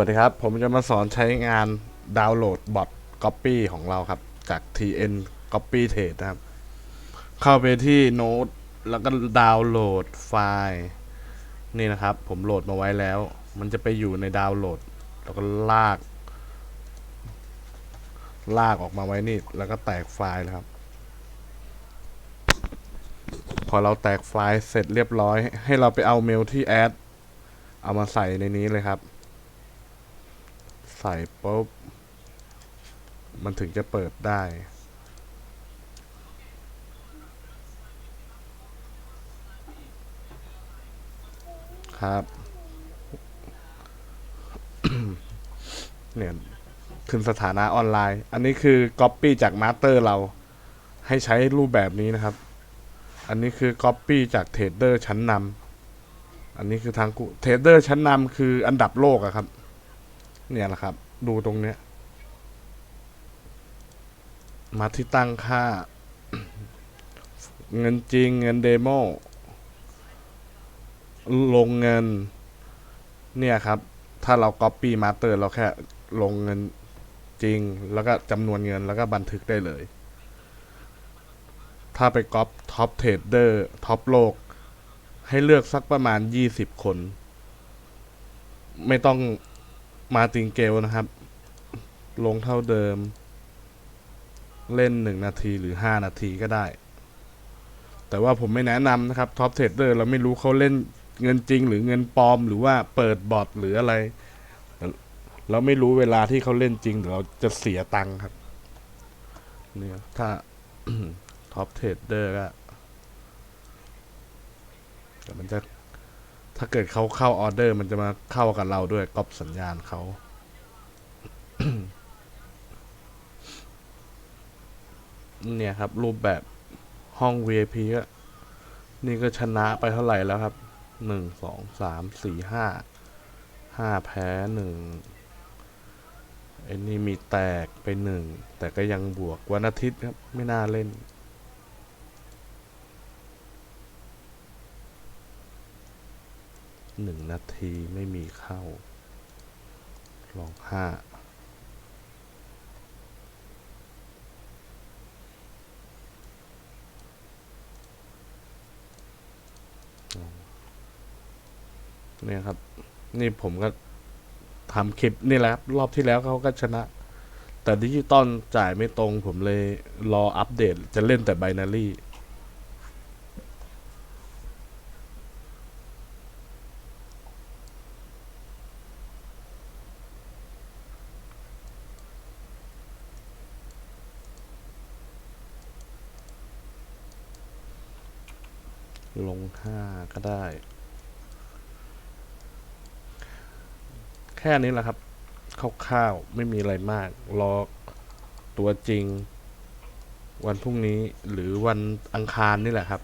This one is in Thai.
วัสดีครับ ผมจะมาสอนใช้งานดาวน์โหลดบอท Copy ของเราครับ จาก TN Copy Trade นะครับ เข้าไปที่โน้ตแล้วก็ดาวน์โหลดไฟล์ นี่นะครับ ผมโหลดมาไว้แล้ว มันจะไปอยู่ในดาวน์โหลด แล้วก็ลาก ลากออกมาไว้นี่ แล้วก็แตกไฟล์นะครับ พอเราแตกไฟล์เสร็จเรียบร้อย ให้เราไปเอาเมลที่แอดเอามาใส่ในนี้เลยครับ ใส่ปุ๊บ มันถึงจะเปิดได้ ครับ เนี่ย ขึ้นสถานะออนไลน์ อันนี้คือ Copy จากมาสเตอร์เรา ให้ใช้รูปแบบนี้นะครับ อันนี้คือ Copy จากเทรดเดอร์ชั้นนำอันนี้คือทางกูเทรดเดอร์ชั้นนำคืออันดับโลกอะครับ เนี่ยแหละครับ ดูตรงเนี้ย มาที่ตั้งค่า เงินจริงเงินเดโมลงเงิน เนี่ยครับ ถ้าเรา Copy Master เราแค่ลงเงินจริง แล้วก็จำนวนเงินแล้วก็บันทึกได้เลย ถ้าไปก๊อปท็อปเทรดเดอร์ท็อปโลก ให้เลือกสักประมาณ 20 คน ไม่ต้อง มาติงเกลนะครับ ลงเท่าเดิม เล่น 1 นาทีหรือ 5 นาทีก็ได้ แต่ว่าผมไม่แนะนำนะครับท็อปเทรดเดอร์เราไม่รู้เขาเล่นเงินจริง หรือเงินปลอม หรือว่าเปิดบอทหรืออะไร เราไม่รู้เวลาที่เขาเล่นจริงเดี๋ยวเราจะเสียตังค์ครับเนี่ยถ้าท็อปเทรดเดอร์ก็มันจะ ถ้าเกิดเขาเข้าออเดอร์ มันจะมาเข้ากับเราด้วยก๊อปสัญญาณเขาเนี่ยครับ รูปแบบห้อง VIP ก็นี่ก็ชนะไปเท่าไหร่แล้วครับ หนึ่ง สอง สาม สี่ ห้า ห้าแพ้หนึ่งไอ้นี่มีแตกไปหนึ่ง แต่ก็ยังบวกวันอาทิตย์ครับ ไม่น่าเล่น หนึ่งนาทีไม่มีเข้า ลองห้าเนี่ยครับ นี่ผมก็ทำคลิปนี่แหละครับ รอบที่แล้วเขาก็ชนะ แต่ดิจิตอลจ่ายไม่ตรงผมเลยรออัปเดตจะเล่นแต่ไบนารี่ ลงห้าก็ได้ แค่นี้แหละครับคร่าวๆไม่มีอะไรมาก รอตัวจริง วันพรุ่งนี้หรือวันอังคารนี่แหละครับ